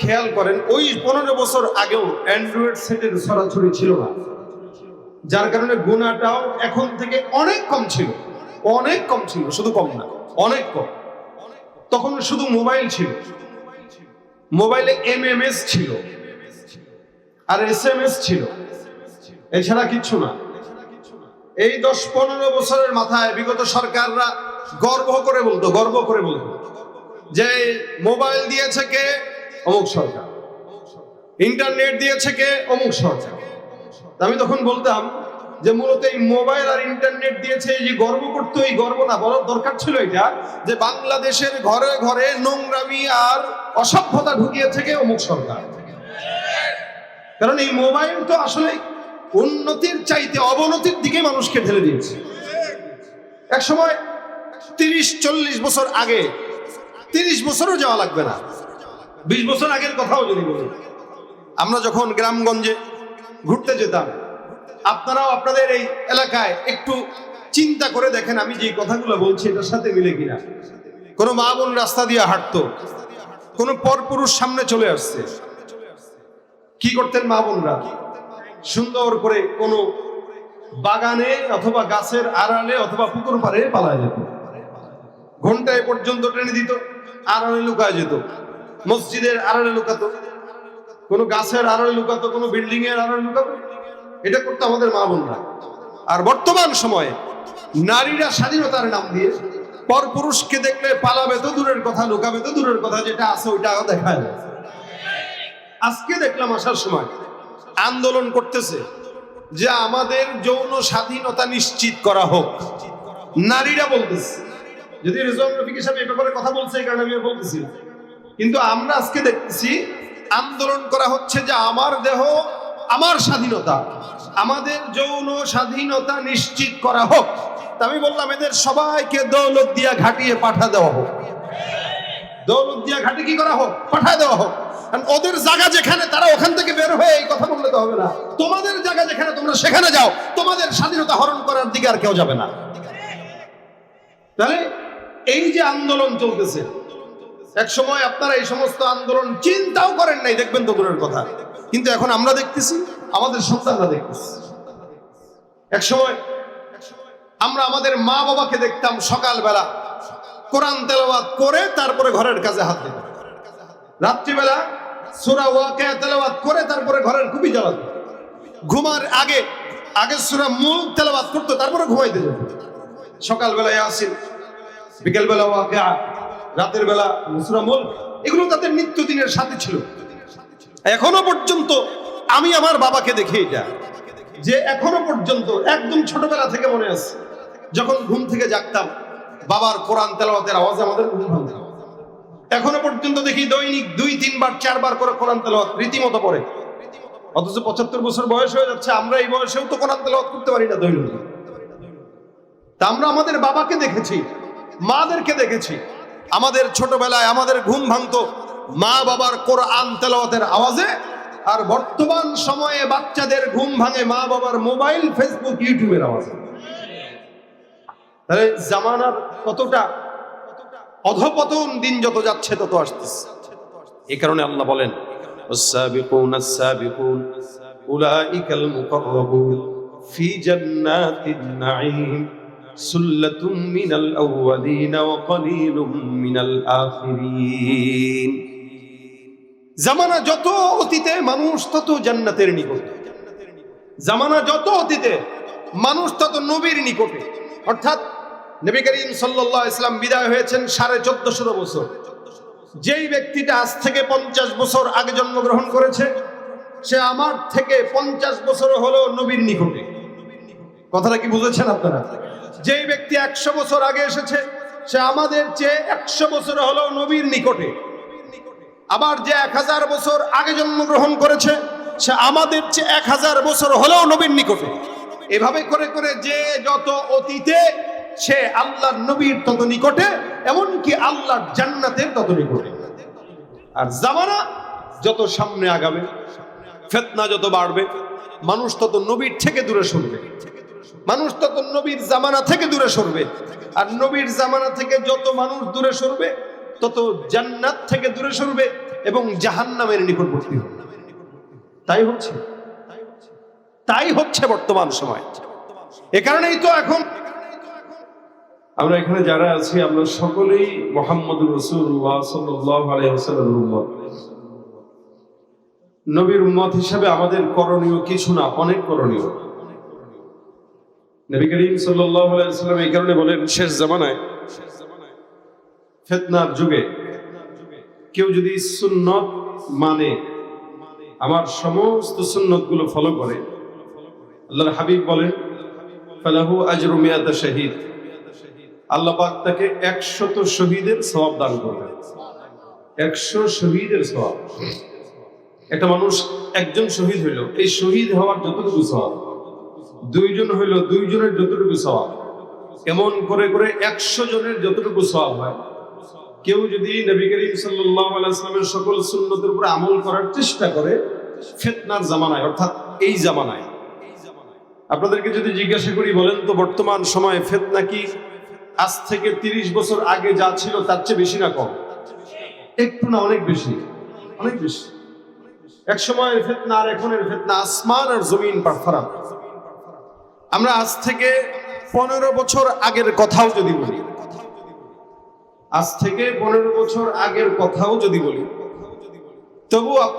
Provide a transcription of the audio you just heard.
খেয়াল করেন, ওই পনেরো বছর আগেও অ্যান্ড্রয়েড সেটের ছড়াছড়ি ছিল না। যার কারণে গুণাটাও এখন থেকে অনেক কম ছিল। অনেক কম ছিল, শুধু কম না, অনেক কম। তখন শুধু মোবাইল ছিল। মোবাইলে এম এম এস ছিল আর এস এম এস ছিল। এছাড়া কিচ্ছু না। এই দশ পনেরো বছরের মাথায় বিগত সরকাররা গর্ব করে বলতো, গর্ব করে বলতো যে মোবাইল দিয়েছে কে? অমুক সরকার। ইন্টারনেট দিয়েছে কে? অমুক সরকার। আমি তখন বলতাম যে মূলত এই মোবাইল আর ইন্টারনেট দিয়েছে যে গর্ব করতো, এই গর্ব না, বলার দরকার ছিল এটা যে বাংলাদেশের ঘরে ঘরে নোংরামি আর অসভ্যতা ঢুকিয়েছে কে অমুক সরকার। কারণ এই মোবাইল তো আসলে উন্নতির চাইতে অবনতির দিকে মানুষকে ঠেলে দিয়েছে। এক সময় তিরিশ, চল্লিশ বছর আগে, তিরিশ বছরও যাওয়া লাগবে না। বিশ বছর আগের কথাও যদি বলি, আমরা যখন গ্রামগঞ্জে ঘুরতে যেতাম, আপনারাও আপনাদের এই এলাকায় একটু চিন্তা করে দেখেন আমি যে কথাগুলো বলছি, এটার সাথে মিলে কিনা। কোনো মা বোন রাস্তা দিয়ে হাঁটতো, কোনো পরপুরুষ সামনে চলে আসছে। কি করতেন মা বোনরা? সুন্দর করে কোনো বাগানে অথবা গাছের আড়ালে অথবা পুকুর পাড়ে পালায় যেত। ঘন্টায় পর্যন্ত টেনে দিত, আড়ালে লুকায় যেত। মসজিদের আড়ালে লুকাতো, কোনো গাছের আড়ালে লুকাতো, কোনো বিল্ডিং এর আড়ালে লুকাতো, এটা করতো আমাদের মা বোনরা। আর বর্তমান সময়ে নারীরা স্বাধীনতার নাম দিয়ে পর পুরুষকে দেখলে পালাবে তো দূরের কথা, লুকাবে তো দূরের কথা, যেটা আছে ওইটাও দেখায় না। আজকে দেখলাম আসার সময় আন্দোলন করতেছে যে আমাদের যৌন স্বাধীনতা নিশ্চিত করা হোক। নারীরা বলতেছে, যদি রেজওয়ান রফিক সাহেব এই ব্যাপারে কথা বলছে, এই কারণে আমি বলতেছি। কিন্তু আমরা আজকে দেখতেছি, আন্দোলন করা হচ্ছে যে আমার দেহ, আমার স্বাধীনতা, আমাদের যৌন স্বাধীনতা নিশ্চিত করা হোক। আমি বললাম, এদের সবাইকে দৌলত দিয়া ঘাটিয়ে পাঠা দেওয়া হোক। দৌলত দিয়া ঘাটি কি করা হোক? পাঠা দেওয়া হোক। ওদের জায়গা যেখানে, তারা ওখান থেকে বের হয়ে এই কথা বললে তো হবে না। তোমাদের জায়গা যেখানে, তোমরা সেখানে যাও। তোমাদের স্বাধীনতা হরণ করার দিকে আর কেউ যাবে না। তাহলে এই যে আন্দোলন চলতেছে এক সময় আপনারা এই সমস্ত আন্দোলন চিন্তাও করেন নাই, দেখবেন তো দূরের কথা। কিন্তু এখন আমরা দেখতেছি, আমাদের সন্তানরা দেখতেছি। এক সময় আমরা আমাদের মা বাবাকে দেখতাম সকালবেলা, কোরআন তেলাওয়াত করে তারপরে ঘরের কাজে হাত দিত। রাত্রিবেলা সুরা ওয়াকে তেলাওয়াত করে তারপরে ঘরের খুবই জ্বালাত। ঘুমার আগে আগে সুরা মূল তেলাওয়াত করতো, তারপরে ঘুমাইতে যেত। সকালবেলা ইয়াসিন, বিকেলবেলা ওয়াকিয়া রাতের বেলা সুরা মূল এগুলো তাদের নিত্যদিনের সাথে ছিল। এখনও পর্যন্ত আমি আমার বাবাকে দেখি এটা। যে এখনও পর্যন্ত একদম ছোটবেলা থেকে মনে আছে, যখন ঘুম থেকে জাগতাম, বাবার কোরআন তেলাওয়াতের আওয়াজ আমাদের ঘুম ভাঙত। এখনও পর্যন্ত দেখি দৈনিক দুই, তিনবার, চারবার করে কোরআন তেলাওয়াত রীতিমতো পড়ে। অথচ পঁচাত্তর বছর বয়স হয়ে যাচ্ছে, আমরা এই বয়সেও তো কোরআন তেলাওয়াত করতে পারি না দৈনিক তা আমরা আমাদের বাবাকে দেখেছি, মাদেরকে দেখেছি। আমাদের ছোটবেলায় আমাদের ঘুম ভাঙতো মা বাবার কোরআন তেলাওয়াতের আওয়াজে আর বর্তমান সময়ে বাচ্চাদের ঘুম ভাঙে মা বাবার মোবাইল ফেসবুক ইউটিউবের আওয়াজে তাহলে জামানার কতটা অধপতন দিন যত যাচ্ছে তত আসতেছে এই কারণে আল্লাহ বলেন السابقون السابقون أولئك المقربون في جنات النعيم সুল্লাতুম মিনাল জামানা যত অতীতে মানুষ, তত জান্নাতের নিকট। জামানা যত অতীতে মানুষ, তত নবীর নিকটে। অর্থাৎ নবী করিম সাল্লাল্লাহু ইসলাম বিদায় হয়েছেন সাড়ে চোদ্দশো বছর। যেই ব্যক্তিটা আজ থেকে পঞ্চাশ বছর আগে জন্মগ্রহণ করেছে, সে আমার থেকে পঞ্চাশ বছর হলো নবীর নিকটে। কথাটা কি বুঝেছেন আপনারা? যেই ব্যক্তি একশো বছর আগে এসেছে, সে আমাদের চেয়ে একশো বছর হলো নবীর নিকটে। আবার যে এক হাজার বছর আগে জন্মগ্রহণ করেছে, সে আমাদের চেয়ে এক হাজার বছর হলেও নবীর নিকটে। এভাবে করে করে যে যত অতীতে, সে আল্লাহর নবীর তত নিকটে, এমনকি আল্লাহর জান্নাতের তত নিকটে। আর জামানা যত সামনে আগাবে, ফেতনা যত বাড়বে, মানুষ তত নবীর থেকে দূরে সরবে। মানুষ তত নবীর জামানা থেকে দূরে সরবে। আর নবীর জামানা থেকে যত মানুষ দূরে সরবে, তত জান্নাত থেকে দূরে সরবে এবং জাহান্নামের নিকটবর্তী হবে। তাই হচ্ছে। তাই হচ্ছে বর্তমান সময়। এ কারণেই তো এখন আমরা এখানে যারা আছি, আমরা সকলেই মোহাম্মদ নবীর উম্মত হিসাবে আমাদের করণীয় কিছু না, অনেক করণীয়। নবী করিম আলাইসাল্লাম এই কারণে বলেন, শেষ জামানায় ফেতনার যুগে কেউ যদি সুন্নত মানে আমার সমস্ত সুন্নতগুলো ফলো করে, আল্লাহর হাবিব বলেন, ফালাহু আজরু মিয়াতা শহীদ। আল্লাহ পাক তাকে একশত শহীদের সওয়াব দান করবে একশো শহীদের সওয়াব। একটা মানুষ একজন শহীদ হইল, এই শহীদ হওয়ার যতটুকু সওয়াব দুইজন হইল দুইজনের যতটুকু সওয়াব। এমন করে করে একশো জনের যতটুকু সওয়াব হয়। কেউ যদি নবী করিম সাল্লামের সকল সুন্নতের উপর আমল করার চেষ্টা করে, ফেতনার জামানায়, অর্থাৎ এই জামানায়। আপনাদেরকে যদি জিজ্ঞাসা করি, বলেন তো বর্তমান সময়ে ফেতনা কি? আজ থেকে তিরিশ বছর আগে যা ছিল, তার চেয়ে বেশি না কম? একটু না, অনেক বেশি। অনেক বেশি। এক সময়ের ফেতনা আর এখনের ফেতনা আসমান আর জমিন পার আমরা আজ থেকে পনেরো বছর আগের কথাও যদি বলি। আজ থেকে পনেরো বছর আগের কথাও যদি বলি। তবু